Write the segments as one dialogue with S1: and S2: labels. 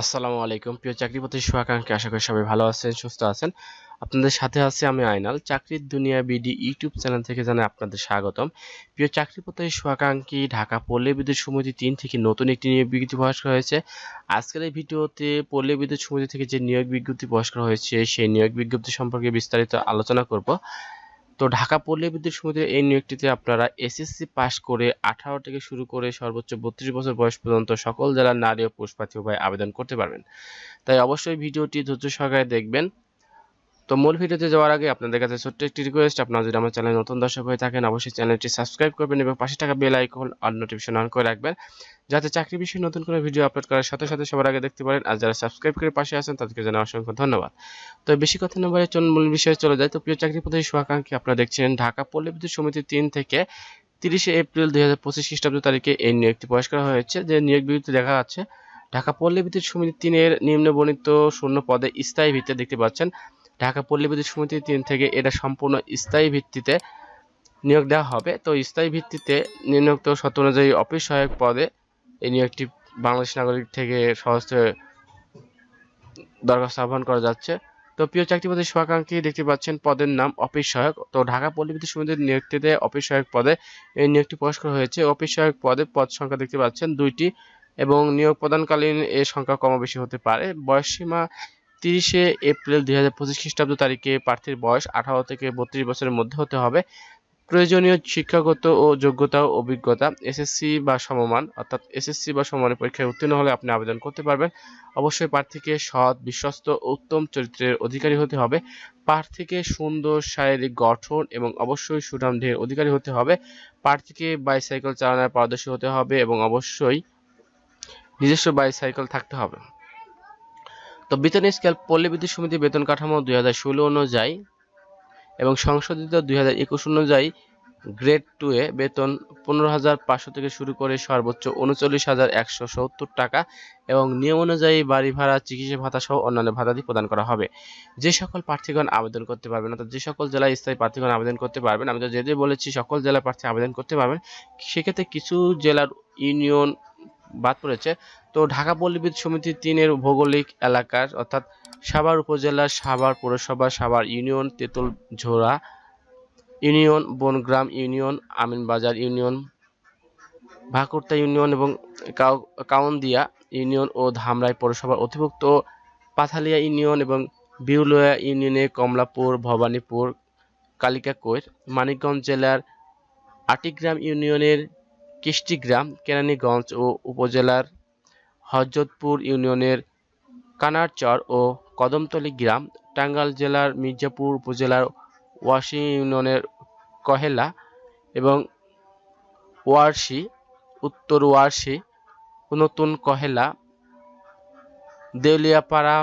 S1: আসসালামু আলাইকুম। প্রিয় চাকরি প্রত্যাশী শুভাকাঙ্ক্ষী, আশা করি সবাই ভালো আছেন, সুস্থ আছেন। আপনাদের সাথে আছি আমি আইনাল, চাকরির দুনিয়া বিডি ইউটিউব চ্যানেল থেকে জানাই আপনাদের স্বাগতম। প্রিয় চাকরি প্রত্যাশী শুভাকাঙ্ক্ষী, ঢাকা পল্লী বিদ্যুৎ সমিতি তিন থেকে নতুন একটি নিয়োগ বিজ্ঞপ্তি প্রকাশ করা হয়েছে। আজকের এই ভিডিওতে পল্লী বিদ্যুৎ সমিতি থেকে যে নিয়োগ বিজ্ঞপ্তি প্রকাশ করা হয়েছে, সেই নিয়োগ বিজ্ঞপ্তি সম্পর্কে বিস্তারিত আলোচনা করব। তো ঢাকা পল্লী বিদ্যুৎ সমিতির এই নিয়োগটিতে আপনারা এসএসসি পাস করে আঠারো থেকে শুরু করে সর্বোচ্চ বত্রিশ বছর বয়স পর্যন্ত সকল জেলার নারী ও পুরুষ প্রার্থী উভয় আবেদন করতে পারবেন। তাই অবশ্যই ভিডিওটি ধৈর্য সহকারে দেখবেন। তো মূল ভিডিওতে যাওয়ার আগে আপনাদের কাছে ছোট্ট একটি রিকোয়েস্ট আপনারা যদি আমার চ্যানেলে নতুন দর্শক হয়ে থাকেন, অবশ্যই চ্যানেলটি সাবস্ক্রাইব করবেন এবং পাশে থাকা বেল আইকন আর নোটিফিকেশন অন করে রাখবেন, যাতে চাকরি বিষয়ে নতুন করে ভিডিও আপলোড করার সাথে সাথে সবার আগে দেখতে পারেন আর যারা সাবস্ক্রাইব করে পাশে আছেন, তাদেরকে জানাই অসংখ্য ধন্যবাদ। তো বেশি কথা না বলে চলুন মূল বিষয়ে চলে যায় তো প্রিয় চাকরি প্রত্যাশী শুভাকাঙ্ক্ষী, আপনারা দেখছেন ঢাকা পল্লী বিদ্যুৎ সমিতি তিন থেকে তিরিশে এপ্রিল দুই হাজার পঁচিশ খ্রিস্টাব্দ তারিখে এই নিয়োগটি প্রকাশ করা হয়েছে। যে নিয়োগ বিজ্ঞপ্তি দেখা যাচ্ছে, ঢাকা পল্লী বিদ্যুৎ সমিতি তিনের নিম্ন বর্ণিত শূন্য পদে স্থায়ী ভিত্তিতে দেখতে পাচ্ছেন। ঢাকা পল্লী বিদ্যুৎ সমিতি তিন থেকে এটা সম্পূর্ণ স্থায়ী ভিত্তিতে নিয়োগ দেওয়া হবে। তো স্থায়ী ভিত্তিতে নিম্নোক্ত শর্ত অনুযায়ী অফিস সহায়ক পদে এই নিয়োগটি বাংলাদেশ নাগরিক থেকে সহজে দরখাস্ত আহ্বান করা যাচ্ছে। তো প্রিয় চাকরি পদে শুভাকাঙ্ক্ষী দেখতে পাচ্ছেন পদের নাম অফিস সহায়ক। তো ঢাকা পল্লী বিদ্যুৎ সমিতির নিয়োগটিতে অফিস সহায়ক পদে এই নিয়োগটি প্রকাশ করা হয়েছে। অফিস সহায়ক পদে পদ সংখ্যা দেখতে পাচ্ছেন দুইটি এবং নিয়োগ প্রদানকালীন এর সংখ্যা কম বেশি হতে পারে। বয়স সীমা তিরিশে এপ্রিল দুই হাজার পঁচিশ খ্রিস্টাব্দ তারিখে প্রার্থীর বয়স আঠারো থেকে বত্রিশ বছরের মধ্যে হতে হবে। প্রয়োজনীয় শিক্ষাগত ও যোগ্যতা, অভিজ্ঞতা এসএসসি বা সমমান, অর্থাৎ এসএসসি বা সমমানের পরীক্ষায় উত্তীর্ণ হলে আপনি আবেদন করতে পারবেন। অবশ্যই প্রার্থীকে সৎ, বিশ্বস্ত উত্তম চরিত্রের অধিকারী হতে হবে। প্রার্থীকে সুন্দর, শারীরিক গঠন এবং অবশ্যই সুঠাম দেহের অধিকারী হতে হবে। প্রার্থীকে বাইসাইকেল চালানোর পারদর্শী হতে হবে এবং অবশ্যই নিজস্ব বাইসাইকেল থাকতে হবে। তো বেতন স্কেল পল্লী বিদ্যুৎ সমিতি বেতন কাঠামো দুই হাজার ষোলো অনুযায়ী এবং সংশোধিত দুই হাজার একুশ অনুযায়ী গ্রেড টু এ বেতন পনেরো হাজার পাঁচশো থেকে শুরু করে সর্বোচ্চ উনচল্লিশ হাজার একশো সত্তর টাকা এবং নিয়ম অনুযায়ী বাড়ি ভাড়া, চিকিৎসা ভাতা সহ অন্যান্য ভাতাদি প্রদান করা হবে। যে সকল প্রার্থীগণ আবেদন করতে পারবেন, অর্থাৎ যে সকল জেলায় স্থায়ী প্রার্থীগণ আবেদন করতে পারবেন, আমি তো যেতে বলেছি, সকল জেলার প্রার্থী আবেদন করতে পারবেন, সেক্ষেত্রে কিছু জেলার ইউনিয়ন বাদ পড়েছে। তো ঢাকা পল্লী বিদ্যুৎ সমিতি তিনের ভৌগোলিক এলাকার অর্থাৎ সাভার উপজেলার সাভার পৌরসভা, Savar union Tentul Jhora union, Bongram union, Aminbazar union, Bhakurta union এবং কাউ- কাউন্দিয়া ইউনিয়ন ও ধামরাই পৌরসভার অধিভুক্ত পাথালিয়া ইউনিয়ন এবং বিউলিয়া ইউনিয়নে কমলাপুর, ভবানীপুর, কালিকাকৈর, মানিকগঞ্জ জেলার আটিগ্রাম ইউনিয়নের কিষ্টিগ্রাম, কেরানীগঞ্জ ও উপজেলার হজরতপুর ইউনিয়নের কানারচর ও কদমতলী গ্রাম, টাঙ্গাইল জেলার মির্জাপুর উপজেলার ওয়াশি ইউনিয়নের কহেলা এবং ওয়ারশি উত্তর ওয়ারশি নতুন কহেলা, দেউলিয়াপাড়া,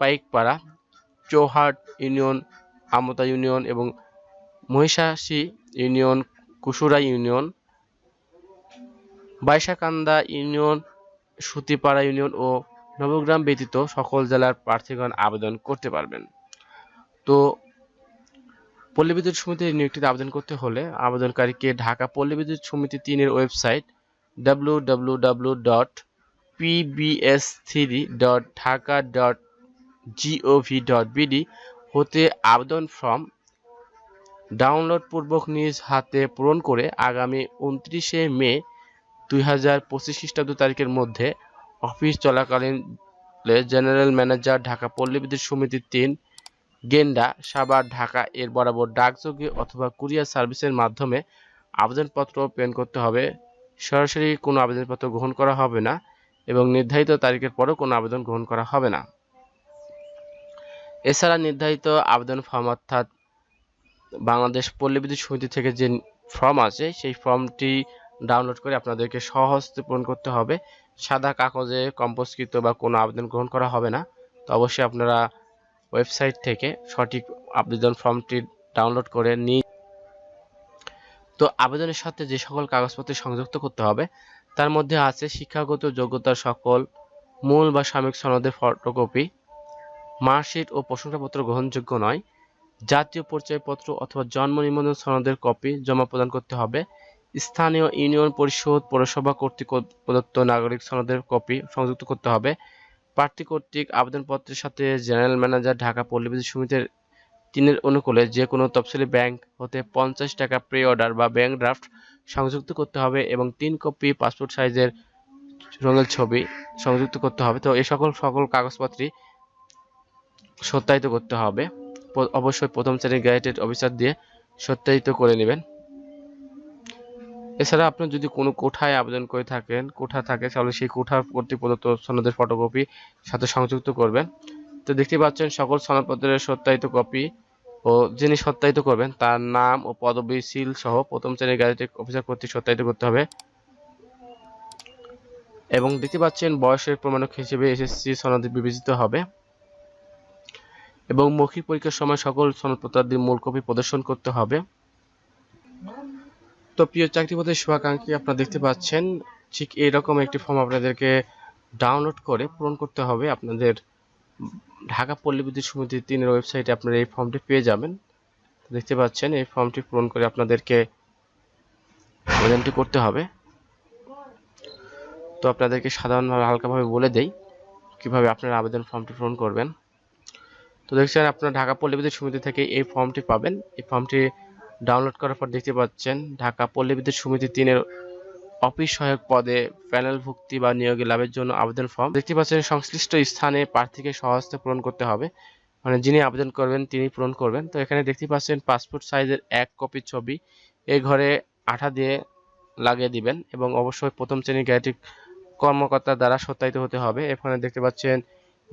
S1: পাইকপাড়া, চৌহাট ইউনিয়ন, আমতা ইউনিয়ন এবং Mohishashi union, Kusura union Baishakanda union, Sutipara union ও নবগ্রাম ব্যতীত সকল জেলার প্রার্থীগণ আবেদন করতে পারবেন। তো পল্লী বিদ্যুৎ সমিতির নিয়োগটিতে আবেদন করতে হলে আবেদনকারীকে ঢাকা পল্লী বিদ্যুৎ সমিতি তিনের website W W W dot PBS three dot Dhaka dot GOV dot BD হতে আবেদন ফর্ম ডাউনলোড পূর্বক নিজ হাতে পূরণ করে আগামী উনত্রিশে মে দুই হাজার পঁচিশ খ্রিস্টাব্দ তারিখের মধ্যে অফিস চলাকালীন জেনারেল ম্যানেজার ঢাকা পল্লী বিদ্যুৎ সমিতি তিন গেন্ডা সাভার ঢাকা এর বরাবর ডাকযোগে অথবা কুরিয়ার সার্ভিসের মাধ্যমে আবেদনপত্র প্রেরণ করতে হবে। সরাসরি কোনো আবেদনপত্র গ্রহণ করা হবে না এবং নির্ধারিত তারিখের পরেও কোনো আবেদন গ্রহণ করা হবে না। এছাড়া নির্ধারিত আবেদন ফর্ম অর্থাৎ বাংলাদেশ পল্লী সমিতি থেকে যে ফর্ম আছে সেই ফর্মটি ডাউনলোড করে আপনাদেরকে সহজে পূরণ করতে হবে। সাদা কাগজে কম্পোজকৃত বা কোনো আবেদন গ্রহণ করা হবে না। তো অবশ্যই আপনারা ওয়েবসাইট থেকে সঠিক আবেদন ফর্মটি ডাউনলোড করে নিয়ে তো আবেদনের সাথে যে সকল কাগজপত্র সংযুক্ত করতে হবে, তার মধ্যে আছে শিক্ষাগত যোগ্যতার সকল মূল বা সাময়িক সনদের ফটোকপি মার্কশিট ও প্রশংসাপত্র গ্রহণযোগ্য নয়। জাতীয় পরিচয়পত্র অথবা জন্ম নিবন্ধন সনদের কপি জমা প্রদান করতে হবে। স্থানীয় ইউনিয়ন পরিষদ, পৌরসভা কর্তৃক প্রদত্ত নাগরিক সনদের কপি সংযুক্ত করতে হবে। প্রার্থী কর্তৃক আবেদনপত্রের সাথে জেনারেল ম্যানেজার, ঢাকা পল্লী বিদ্যুৎ সমিতির তিনের অনুকূলে যে কোনো তফসিলি ব্যাংক হতে পঞ্চাশ টাকা প্রি অর্ডার বা ব্যাংক ড্রাফট সংযুক্ত করতে হবে এবং তিন কপি পাসপোর্ট সাইজের রঙের ছবি সংযুক্ত করতে হবে। তো এই সকল সকল কাগজপত্রই সত্যায়িত করতে হবে। অবশ্যই প্রথম শ্রেণির গ্যাজেটেড অফিসার দিয়ে সত্যায়িত করে নেবেন। এছাড়া আপনি যদি কোনো কোঠায় আবেদন করে থাকেন, কোঠা থাকে, তাহলে সেই কোঠা কর্তৃক প্রদত্ত সনদের ফটোকপি সাথে সংযুক্ত করবেন। তো দেখতে পাচ্ছেন, সকল সনদপত্রের সত্যায়িত কপি ও যিনি সত্যায়িত করবেন, তার নাম ও পদবি, সিল সহ প্রথম শ্রেণির গ্যাজেটেড অফিসার কর্তৃক সত্যায়িত করতে হবে। এবং দেখতে পাচ্ছেন, বয়সের প্রমাণক হিসেবে এসএসসি সনদে বিবেচিত হবে। এবং মৌখিক পরীক্ষার সময় সকল সনদপত্রাদির মূল কপি প্রদর্শন করতে হবে। তো প্রিয় চাকরি পদের শুভাকাঙ্ক্ষী আপনারা দেখতে পাচ্ছেন, ঠিক এইরকম একটি ফর্ম আপনাদেরকে ডাউনলোড করে পূরণ করতে হবে। আপনাদের ঢাকা পল্লী বিদ্যুৎ সমিতি তিনের ওয়েবসাইটে আপনারা এই ফর্মটি পেয়ে যাবেন। দেখতে পাচ্ছেন, এই ফর্মটি পূরণ করে আপনাদেরকে আবেদনটি করতে হবে। তো আপনাদেরকে সাধারণভাবে হালকাভাবে বলে দেই কীভাবে আপনারা আবেদন ফর্মটি পূরণ করবেন। তো দেখছেন, আপনারা ঢাকা পল্লী বিদ্যুৎ সমিতি থেকে এই ফর্মটি পাবেন। এই ফর্মটি ডাউনলোড করার পর দেখতে পাচ্ছেন ঢাকা পল্লী বিদ্যুৎ সমিতি তিনের অফিস সহায়ক পদে প্যানেল ভুক্তি বা নিয়োগে লাভের জন্য আবেদন ফর্ম। দেখতে পাচ্ছেন সংশ্লিষ্ট স্থানে প্রার্থীকে সহজতে পূরণ করতে হবে। মানে যিনি আবেদন করবেন, তিনি পূরণ করবেন। তো এখানে দেখতে পাচ্ছেন পাসপোর্ট সাইজের এক কপি ছবি। এই ঘরে আঠা দিয়ে লাগিয়ে দিবেন এবং অবশ্যই প্রথম শ্রেণির গ্যারেটিক কর্মকর্তা দ্বারা সত্যায়িত হতে হবে। এখানে দেখতে পাচ্ছেন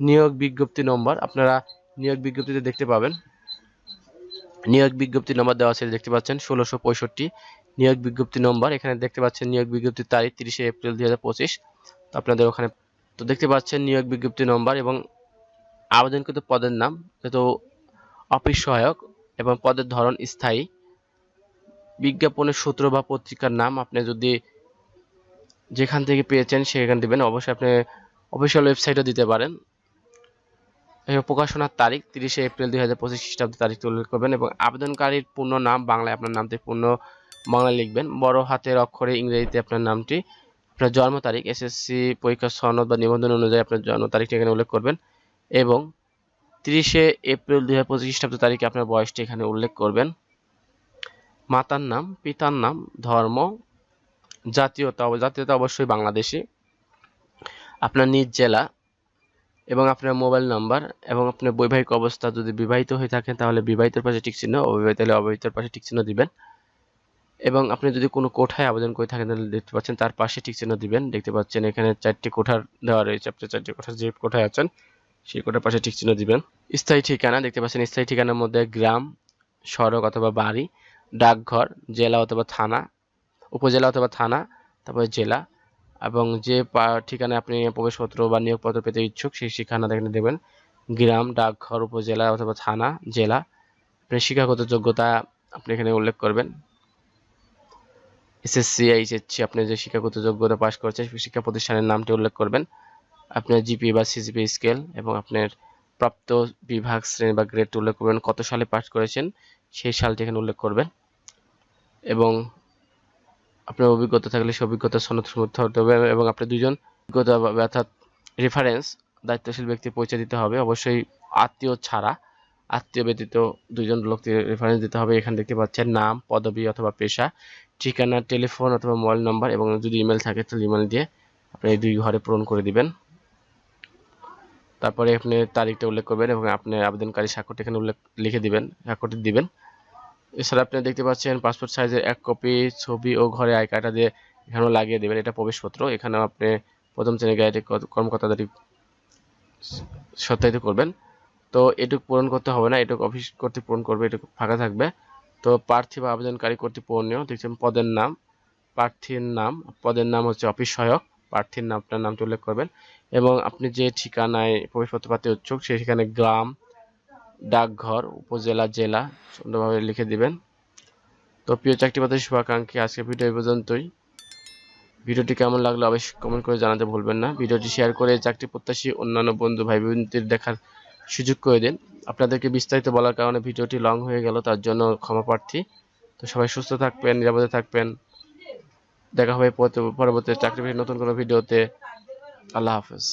S1: নিয়োগ বিজ্ঞপ্তি নম্বর। আপনারা নিয়োগ বিজ্ঞপ্তিতে দেখতে পাবেন। নিয়োগ বিজ্ঞপ্তি নম্বর দেওয়া আছে দেখতে পাচ্ছেন, ষোলোশো পঁয়ষট্টি। নিয়োগ বিজ্ঞপ্তি নম্বর এখানে দেখতে পাচ্ছেন নিয়োগ বিজ্ঞপ্তির তারিখ তিরিশে এপ্রিল দুই হাজার পঁচিশ। আপনাদের ওখানে, তো দেখতে পাচ্ছেন নিয়োগ বিজ্ঞপ্তি নম্বর এবং আবেদনকৃত পদের নাম, যেহেতু অফিস সহায়ক এবং পদের ধরন স্থায়ী। বিজ্ঞাপনের সূত্র বা পত্রিকার নাম আপনি যদি যেখান থেকে পেয়েছেন সেখানে দিবেন, অবশ্যই আপনি অফিসিয়াল ওয়েবসাইটও দিতে পারেন। প্রকাশনার তারিখ তিরিশে এপ্রিল দুই হাজার পঁচিশ খ্রিস্টাব্দ তারিখ উল্লেখ করবেন এবং আবেদনকারীর পূর্ণ নাম, বাংলায় আপনার নামটি পূর্ণ বাংলায় লিখবেন। বড় হাতের অক্ষরে ইংরেজিতে আপনার নামটি, আপনার জন্ম তারিখ এসএসসি পরীক্ষার সনদ বা নিবন্ধন অনুযায়ী আপনার জন্ম তারিখটি এখানে উল্লেখ করবেন এবং তিরিশে এপ্রিল দুই হাজার পঁচিশ খ্রিস্টাব্দ তারিখে আপনার বয়সটি এখানে উল্লেখ করবেন। মাতার নাম, পিতার নাম, ধর্ম, জাতীয়তা জাতীয়তা অবশ্যই বাংলাদেশি। আপনার নিজ জেলা এবং আপনার মোবাইল নাম্বার এবং আপনার বৈবাহিক অবস্থা যদি বিবাহিত হয়ে থাকেন তাহলে বিবাহিতের পাশে টিক চিহ্ন, অবিবাহিত হলে অবিবাহিতের পাশে টিক চিহ্ন দিবেন। এবং আপনি যদি কোনো কোঠায় আবেদন করে থাকেন, তাহলে দেখতে পাচ্ছেন তার পাশে টিক চিহ্ন দিবেন। দেখতে পাচ্ছেন এখানে চারটি কোঠার দেওয়া রয়েছে, আপনি চারটি কোঠার যে কোঠায় আছেন, সেই কোঠার পাশে টিক চিহ্ন দিবেন। স্থায়ী ঠিকানা, দেখতে পাচ্ছেন স্থায়ী ঠিকানার মধ্যে গ্রাম, সড়ক অথবা বাড়ি, ডাকঘর, জেলা অথবা থানা, উপজেলা অথবা থানা, তারপরে জেলা। এবং যে ঠিকানায় আপনি প্রবেশপত্র বা নিয়োগপত্র পেতে ইচ্ছুক, সেই ঠিকানা এখানে দেবেন গ্রাম, ডাকঘর, উপজেলা অথবা থানা, জেলা। আপনার শিক্ষাগত যোগ্যতা আপনি এখানে উল্লেখ করবেন। এসএসসি, এইচএসসি, আপনি যে শিক্ষাগত যোগ্যতা পাশ করেছেন, সেই শিক্ষা প্রতিষ্ঠানের নামটি উল্লেখ করবেন। আপনার জিপি বা সিজিপি স্কেল এবং আপনার প্রাপ্ত বিভাগ, শ্রেণি বা গ্রেড উল্লেখ করবেন। কত সালে পাস করেছেন, সেই সালটি এখানে উল্লেখ করবেন। এবং আপনার অভিজ্ঞতা থাকলে সেই অভিজ্ঞতা সনদ সমর্থ হতে হবে এবং আপনি দুজন অভিজ্ঞতা অর্থাৎ রেফারেন্স দায়িত্বশীল ব্যক্তি পরিচয় দিতে হবে। অবশ্যই আত্মীয় ছাড়া আত্মীয় ব্যতীত দুজন লোককে রেফারেন্স দিতে হবে। এখানে দেখতে পাচ্ছেন নাম, পদবি অথবা পেশা, ঠিকানা টেলিফোন অথবা মোবাইল নাম্বার এবং যদি ইমেল থাকে তাহলে ইমেল দিয়ে আপনি এই দুই ঘরে পূরণ করে দিবেন। তারপরে আপনি তারিখটা উল্লেখ করবেন এবং আপনি আবেদনকারী স্বাক্ষরটি এখানে উল্লেখ, লিখে দিবেন স্বাক্ষরটি দিবেন। এছাড়া আপনি দেখতে পাচ্ছেন পাসপোর্ট সাইজের এক কপি ছবি ও ঘরে আই কার্ডটা দিয়ে এখানেও লাগিয়ে দেবেন। এটা প্রবেশপত্র। এখানেও আপনি প্রথম শ্রেণির গাড়িতে কর্মকর্তাদের সত্যায়িত করবেন। তো এটুকু পূরণ করতে হবে না। এটুকু অফিস কর্তৃক পূরণ করবে, এটুকু ফাঁকা থাকবে। তো প্রার্থী বা আবেদনকারী কর্তৃক পূরণীয় দেখছেন পদের নাম। প্রার্থীর নাম, পদের নাম হচ্ছে অফিস সহায়ক। প্রার্থীর নাম, আপনার নামটি উল্লেখ করবেন। এবং আপনি যে ঠিকানায় প্রবেশপত্র পাতে উচ্ছুক সেই গ্রাম ডাকঘর, উপজেলা, জেলা, সুন্দরভাবে লিখে দিবেন। তো প্রিয় চাকরি পদের শুভাকাঙ্ক্ষী আজকে ভিডিও এই পর্যন্তই। ভিডিওটি কেমন লাগল অবশ্যই কমেন্ট করে জানাতে ভুলবেন না। ভিডিওটি শেয়ার করে চাকরি প্রত্যাশী অন্যান্য বন্ধু ভাই বোনদের দেখার সুযোগ করে দিন। আপনাদেরকে বিস্তারিত বলার কারণে ভিডিওটি লং হয়ে গেল, তার জন্য ক্ষমা প্রার্থী। তো সবাই সুস্থ থাকবেন, নিরাপদে থাকবেন। দেখা হবে পরবর্তী চাকরি নতুন কোনো ভিডিওতে। আল্লাহ হাফেজ।